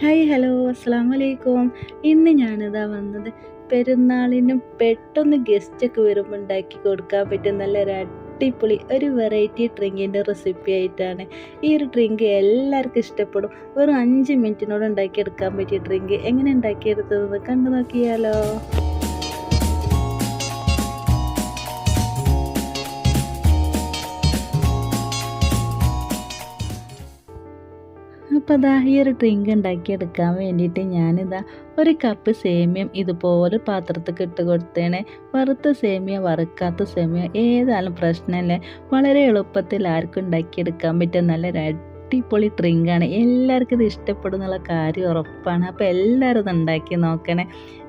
Hi hello അസ്സാം വലൈക്കും ഇന്ന് ഞാനിതാ വന്നത് പെരുന്നാളിനും പെട്ടെന്ന് ഗസ്റ്റൊക്കെ വരുമ്പോൾ ഉണ്ടാക്കി കൊടുക്കാൻ പറ്റിയ നല്ലൊരു അടിപൊളി ഒരു വെറൈറ്റി ഡ്രിങ്കിന്റെ റെസിപ്പി ആയിട്ടാണ്. ഈ ഒരു ഡ്രിങ്ക് എല്ലാവർക്കും ഇഷ്ടപ്പെടും. വെറും അഞ്ച് മിനിറ്റിനോട് ഉണ്ടാക്കിയെടുക്കാൻ പറ്റിയ ഡ്രിങ്ക് എങ്ങനെ ഉണ്ടാക്കിയെടുത്തതെന്ന് കണ്ടു നോക്കിയാലോ. അപ്പോൾ അതാ ഈ ഒരു ഡ്രിങ്ക് ഉണ്ടാക്കിയെടുക്കാൻ വേണ്ടിയിട്ട് ഞാനിതാ ഒരു കപ്പ് സേമിയം ഇതുപോലെ പാത്രത്തിൽ ഇട്ട് കൊടുത്തേണേ. വറുത്ത സേമിയ വറുക്കാത്ത സേമിയ ഏതായാലും പ്രശ്നമില്ല വളരെ എളുപ്പത്തിൽ ആർക്കും ഉണ്ടാക്കിയെടുക്കാൻ പറ്റിയ നല്ലൊരു അടിപൊളി ഡ്രിങ്കാണ്. എല്ലാവർക്കും ഇത് ഇഷ്ടപ്പെടും എന്നുള്ള കാര്യം ഉറപ്പാണ്. അപ്പോൾ എല്ലാവരും ഇത് ഉണ്ടാക്കി നോക്കണേ.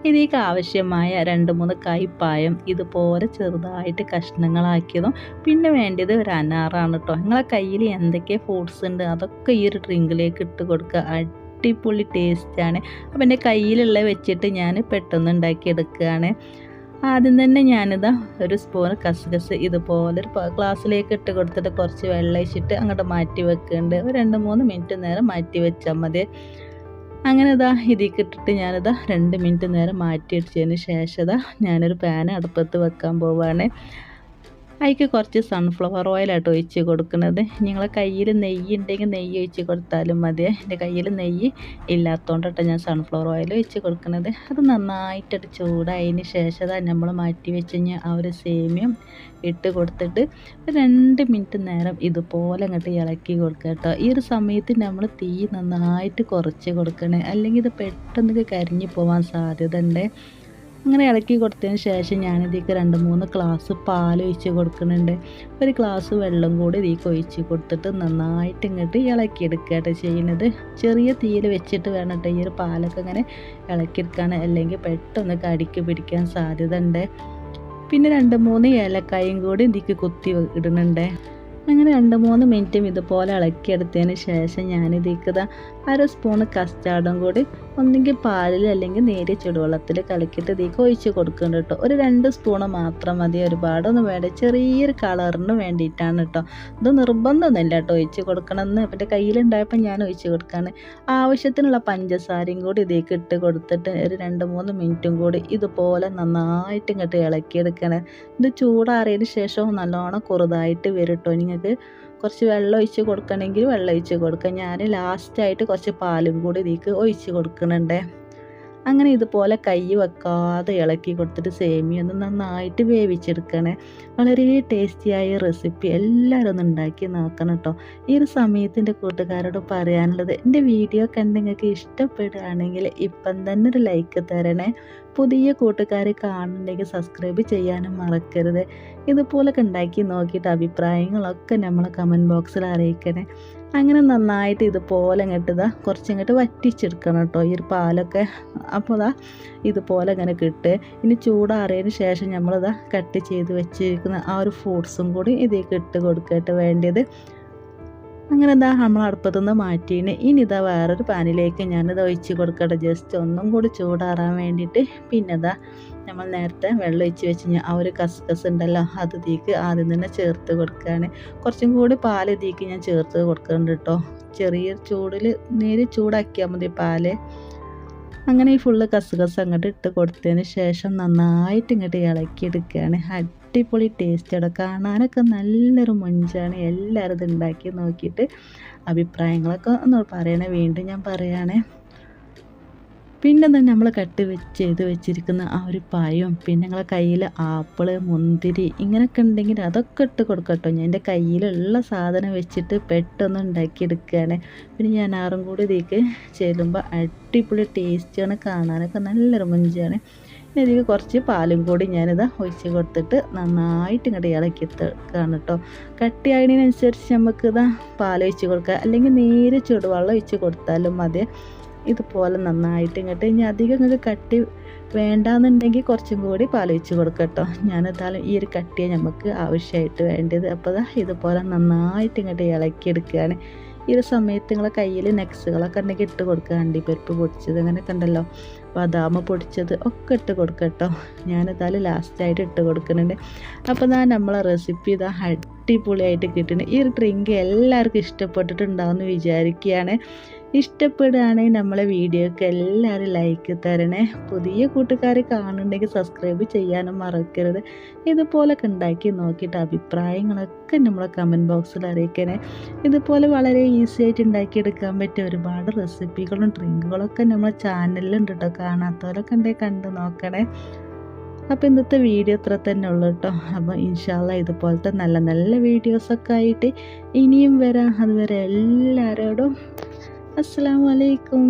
ഇതിലേക്ക് ആവശ്യമായ രണ്ട് മൂന്ന് കൈപ്പായം ഇതുപോലെ ചെറുതായിട്ട് കഷ്ണങ്ങളാക്കിയതും പിന്നെ വേണ്ടത് ഒരു അനാറാണ് കേട്ടോ നിങ്ങളെ കയ്യിൽ എന്തൊക്കെ ഫ്രൂട്ട്സ് ഉണ്ട് അതൊക്കെ ഈ ഒരു ഡ്രിങ്കിലേക്ക് ഇട്ട് കൊടുക്കുക. അടിപൊളി ടേസ്റ്റാണ് അപ്പം എന്റെ കയ്യിലുള്ള വെച്ചിട്ട് ഞാൻ പെട്ടെന്ന് ഉണ്ടാക്കിയെടുക്കുകയാണ്. ആദ്യം തന്നെ ഞാനിതാ ഒരു സ്പൂൺ കസ്കസ് ഇതുപോലെ ഒരു ഗ്ലാസ്സിലേക്ക് ഇട്ട് കൊടുത്തിട്ട് കുറച്ച് വെള്ളം ഒഴിച്ചിട്ട് അങ്ങോട്ട് മാറ്റി വെക്കുന്നുണ്ട്. ഒരു രണ്ട് മൂന്ന് മിനിറ്റ് നേരം മാറ്റി വെച്ചാൽ മതി. അങ്ങനെ ഇതാ ഇതിലേക്ക് ഇട്ടിട്ട് ഞാനിതാ രണ്ട് മിനിറ്റ് നേരം മാറ്റി ഇടിച്ചതിന് ശേഷം ഇതാ ഞാനൊരു പാൻ അടുപ്പത്ത് വെക്കാൻ പോവുകയാണ് അതിക്ക് കുറച്ച് സൺഫ്ലവർ ഓയിലായിട്ട് ഒഴിച്ച് കൊടുക്കുന്നത്. നിങ്ങളെ കയ്യിൽ നെയ്യ് ഉണ്ടെങ്കിൽ നെയ്യ് ഒഴിച്ച് കൊടുത്താലും മതി. എന്റെ കയ്യിൽ നെയ്യ് ഇല്ലാത്തതുകൊണ്ടിട്ട് ഞാൻ സൺഫ്ലവർ ഓയിൽ ഒഴിച്ച് കൊടുക്കുന്നത്. അത് നന്നായിട്ടൊരു ചൂടായതിന് ശേഷം നമ്മൾ മാറ്റി വെച്ച് കഴിഞ്ഞാൽ ആ ഒരു സേമിയം ഇട്ട് കൊടുത്തിട്ട് രണ്ട് മിനിറ്റ് നേരം ഇതുപോലെ അങ്ങോട്ട് ഇളക്കി കൊടുക്കുക കേട്ടോ. ഈ ഒരു സമയത്ത് നമ്മൾ തീ നന്നായിട്ട് കുറച്ച് കൊടുക്കണേ. അല്ലെങ്കിൽ ഇത് പെട്ടെന്ന് കരിഞ്ഞു പോകാൻ സാധ്യത ഉണ്ട് അങ്ങനെ ഇളക്കി കൊടുത്തതിന് ശേഷം ഞാൻ ഞാനിതിലേക്ക് രണ്ട് മൂന്ന് ഗ്ലാസ് പാൽ ഒഴിച്ച് കൊടുക്കുന്നുണ്ട്. ഒരു ഗ്ലാസ് വെള്ളം കൂടി ഇതിലേക്ക് ഒഴിച്ച് കൊടുത്തിട്ട് നന്നായിട്ട് ഇങ്ങോട്ട് ഇളക്കിയെടുക്കുകയാണ് ചെയ്യുന്നത്. ചെറിയ തീയിൽ വെച്ചിട്ട് വേണം കേട്ടോ ഈ ഒരു പാലൊക്കെ ഇങ്ങനെ ഇളക്കിയെടുക്കാൻ. അല്ലെങ്കിൽ പെട്ടെന്ന് കടിക്ക് പിടിക്കാൻ സാധ്യത ഉണ്ട് പിന്നെ രണ്ട് മൂന്ന് ഏലക്കായും കൂടി ഇതിക്ക് കുത്തി ഇടുന്നുണ്ട്. അങ്ങനെ രണ്ട് മൂന്ന് മിനിറ്റും ഇതുപോലെ ഇളക്കിയെടുത്തതിന് ശേഷം ഞാനിതിക്കത അര സ്പൂണ് കസ്റ്റാർഡും കൂടി ഒന്നുകിൽ പാലിൽ അല്ലെങ്കിൽ നേരിയ ചുടുവെള്ളത്തിൽ കലക്കിയിട്ട് ഇതിലേക്ക് ഒഴിച്ച് കൊടുക്കുന്നുണ്ട് കേട്ടോ. ഒരു രണ്ട് സ്പൂണ് മാത്രം മതി ഒരുപാടൊന്നും വേണ്ട. ചെറിയൊരു കളറിന് വേണ്ടിയിട്ടാണ് കേട്ടോ. ഇത് നിർബന്ധമൊന്നുമില്ല കേട്ടോ ഒഴിച്ച് കൊടുക്കണമെന്ന്. എന്റെ കയ്യിലുണ്ടായപ്പോൾ ഞാൻ ഒഴിച്ച് കൊടുക്കുകയാണ് ആവശ്യത്തിനുള്ള പഞ്ചസാരയും കൂടി ഇതിലേക്ക് ഇട്ട് കൊടുത്തിട്ട് ഒരു രണ്ട് മൂന്ന് മിനിറ്റും കൂടി ഇതുപോലെ നന്നായിട്ട് ഇങ്ങോട്ട് ഇളക്കിയെടുക്കണേ. ഇത് ചൂടാറിയതിന് ശേഷം നല്ലോണം കുറുതായിട്ട് വരും കേട്ടോ. നിങ്ങൾക്ക് കുറച്ച് വെള്ളം ഒഴിച്ച് കൊടുക്കണമെങ്കിൽ വെള്ളം ഒഴിച്ച് കൊടുക്കുക. ഞാൻ ലാസ്റ്റായിട്ട് കുറച്ച് പാലും കൂടി ഇതിക്ക് ഒഴിച്ച് കൊടുക്കുന്നുണ്ട്. അങ്ങനെ ഇതുപോലെ കൈ വെക്കാതെ ഇളക്കി കൊടുത്തിട്ട് സേമിയ ഒന്ന് നന്നായിട്ട് വേവിച്ചെടുക്കണേ വളരെ ടേസ്റ്റിയായ റെസിപ്പി എല്ലാവരും ഒന്ന് ഉണ്ടാക്കി നോക്കണം കേട്ടോ. ഈ ഒരു സമയത്തിന്റെ കൂട്ടുകാരോട് പറയാനുള്ളത് എന്റെ വീഡിയോ കണ്ട് നിങ്ങൾക്ക് ഇഷ്ടപ്പെടുകയാണെങ്കിൽ ഇപ്പം തന്നെ ഒരു ലൈക്ക് തരണേ. പുതിയ കൂട്ടുകാരെ കാണുന്നുണ്ടെങ്കിൽ സബ്സ്ക്രൈബ് ചെയ്യാനും മറക്കരുത്. ഇതുപോലൊക്കെ ഉണ്ടാക്കി നോക്കിയിട്ട് അഭിപ്രായങ്ങളൊക്കെ നമ്മൾ കമന്റ് ബോക്സിൽ അറിയിക്കണേ. അങ്ങനെ നന്നായിട്ട് ഇതുപോലെ ഇങ്ങോട്ട് ഇതാ കുറച്ചിങ്ങോട്ട് വറ്റിച്ചെടുക്കണം കേട്ടോ ഈ ഒരു പാലൊക്കെ അപ്പോൾ ഇതാ ഇതുപോലെ ഇങ്ങനെ കിട്ടുക ഇനി ചൂടാറിയതിന് ശേഷം നമ്മളിതാ കട്ട് ചെയ്ത് വെച്ചിരിക്കുന്ന ആ ഒരു ഫ്രൂട്ട്സും കൂടി ഇതിലേക്ക് ഇട്ട് കൊടുക്കട്ടെ വേണ്ടത് അങ്ങനെ എന്താ നമ്മൾ അടുപ്പത്തുനിന്ന് മാറ്റിയിന്. ഇനി ഇതാ വേറൊരു പാനിലേക്ക് ഞാനിത് ഒഴിച്ച് കൊടുക്കട്ടെ. ജസ്റ്റ് ഒന്നും കൂടി ചൂടാറാൻ വേണ്ടിയിട്ട് പിന്നെ ഇതാ നമ്മൾ നേരത്തെ വെള്ളം ഒഴിച്ച് വെച്ച് ആ ഒരു കസ്കസ് ഉണ്ടല്ലോ അത് തീക്ക് ആദ്യം തന്നെ ചേർത്ത് കൊടുക്കുകയാണ് കുറച്ചും കൂടി പാൽ തീക്ക് ഞാൻ ചേർത്ത് കൊടുക്കുന്നുണ്ട് കേട്ടോ. ചെറിയ ചൂടിൽ നേരെ ചൂടാക്കിയാൽ മതി പാൽ. അങ്ങനെ ഈ ഫുള്ള് കസുകസ് അങ്ങോട്ട് ഇട്ട് കൊടുത്തതിന് ശേഷം നന്നായിട്ട് ഇങ്ങോട്ട് ഇളക്കിയെടുക്കുകയാണ് അടിപൊളി ടേസ്റ്റാണ് കാണാനൊക്കെ നല്ലൊരു മുഞ്ചാണ്. എല്ലാവരും ഇത് ഉണ്ടാക്കി നോക്കിയിട്ട് അഭിപ്രായങ്ങളൊക്കെ ഒന്ന് പറയണേ. വീണ്ടും ഞാൻ പറയുകയാണേ പിന്നെ തന്നെ നമ്മൾ കട്ട് വെച്ച് ചെയ്ത് വെച്ചിരിക്കുന്ന ആ ഒരു പായും പിന്നെ ഞങ്ങളെ കയ്യിൽ ആപ്പിൾ മുന്തിരി ഇങ്ങനെയൊക്കെ ഉണ്ടെങ്കിൽ അതൊക്കെ ഇട്ട് കൊടുക്കട്ടോ ഞാൻ എന്റെ കയ്യിലുള്ള സാധനം വെച്ചിട്ട് പെട്ടെന്ന് ഉണ്ടാക്കിയെടുക്കുകയാണ് പിന്നെ ഞാൻ ആറും കൂടി ഇതിലേക്ക് ചെല്ലുമ്പോൾ അടിപൊളി ടേസ്റ്റാണ് കാണാനൊക്കെ നല്ലൊരു മുഞ്ചാണ്. പിന്നെ ഇതിൽ കുറച്ച് പാലും കൂടി ഞാനിത് ഒഴിച്ച് കൊടുത്തിട്ട് നന്നായിട്ട് ഇങ്ങോട്ട് ഇളക്കി എടുക്കുകയാണ് കേട്ടോ കട്ടിയായതിനനുസരിച്ച് നമുക്ക് ഇതാ പാൽ ഒഴിച്ച് കൊടുക്കുക. അല്ലെങ്കിൽ നേരെ ചൂടുവെള്ളം ഒഴിച്ച് കൊടുത്താലും മതി. ഇതുപോലെ നന്നായിട്ട് ഇങ്ങോട്ട് ഇനി അധികം നിങ്ങൾക്ക് കട്ടി വേണ്ടാന്നുണ്ടെങ്കിൽ കുറച്ചും കൂടി പാലൊഴിച്ച് കൊടുക്കട്ടോ ഞാനെന്തായാലും ഈ ഒരു കട്ടിയെ നമുക്ക് ആവശ്യമായിട്ട് വേണ്ടത്. അപ്പോൾ ഇതുപോലെ നന്നായിട്ട് ഇങ്ങോട്ട് ഇളക്കിയെടുക്കുകയാണ് ഈ ഒരു സമയത്ത് നിങ്ങളെ കയ്യിൽ നെക്സുകളൊക്കെ ഉണ്ടെങ്കിൽ ഇട്ട് കൊടുക്കുക അണ്ടിപ്പരിപ്പ് പൊടിച്ചത് അങ്ങനെയൊക്കെ ഉണ്ടല്ലോ. ബദാം പൊടിച്ചത് ഒക്കെ ഇട്ട് കൊടുക്കുക കൊടുക്കട്ടോ ഞാനിതായാലും ലാസ്റ്റായിട്ട് ഇട്ട് കൊടുക്കുന്നുണ്ട്. അപ്പോൾ ഞാൻ നമ്മളെ റെസിപ്പി ഇതാ അടിപൊളിയായിട്ട് കിട്ടുന്നത് ഈ ഒരു ഡ്രിങ്ക് എല്ലാവർക്കും ഇഷ്ടപ്പെട്ടിട്ടുണ്ടാവുമെന്ന് വിചാരിക്കുകയാണ്. ഇഷ്ടപ്പെടുകയാണെങ്കിൽ നമ്മളെ വീഡിയോക്ക് എല്ലാവരും ലൈക്ക് തരണേ. പുതിയ കൂട്ടുകാർ കാണുന്നുണ്ടെങ്കിൽ സബ്സ്ക്രൈബ് ചെയ്യാനും മറക്കരുത്. ഇതുപോലൊക്കെ ഉണ്ടാക്കി നോക്കിയിട്ട് അഭിപ്രായങ്ങളൊക്കെ നമ്മളെ കമന്റ് ബോക്സിൽ അറിയിക്കണേ. ഇതുപോലെ വളരെ ഈസി ആയിട്ട് ഉണ്ടാക്കിയെടുക്കാൻ പറ്റിയ ഒരുപാട് റെസിപ്പികളും ഡ്രിങ്കുകളൊക്കെ നമ്മളെ ചാനലിലുണ്ട് കേട്ടോ കാണാത്തവരൊക്കെ ഉണ്ടെങ്കിൽ കണ്ട് നോക്കണേ. അപ്പോൾ ഇന്നത്തെ വീഡിയോ ഇത്ര തന്നെ ഉള്ളൂ കേട്ടോ അപ്പോൾ ഇൻഷാല്ല ഇതുപോലത്തെ നല്ല നല്ല വീഡിയോസൊക്കെ ആയിട്ട് ഇനിയും വരാം. അതുവരെ എല്ലാവരോടും അസ്സാം വലൈക്കും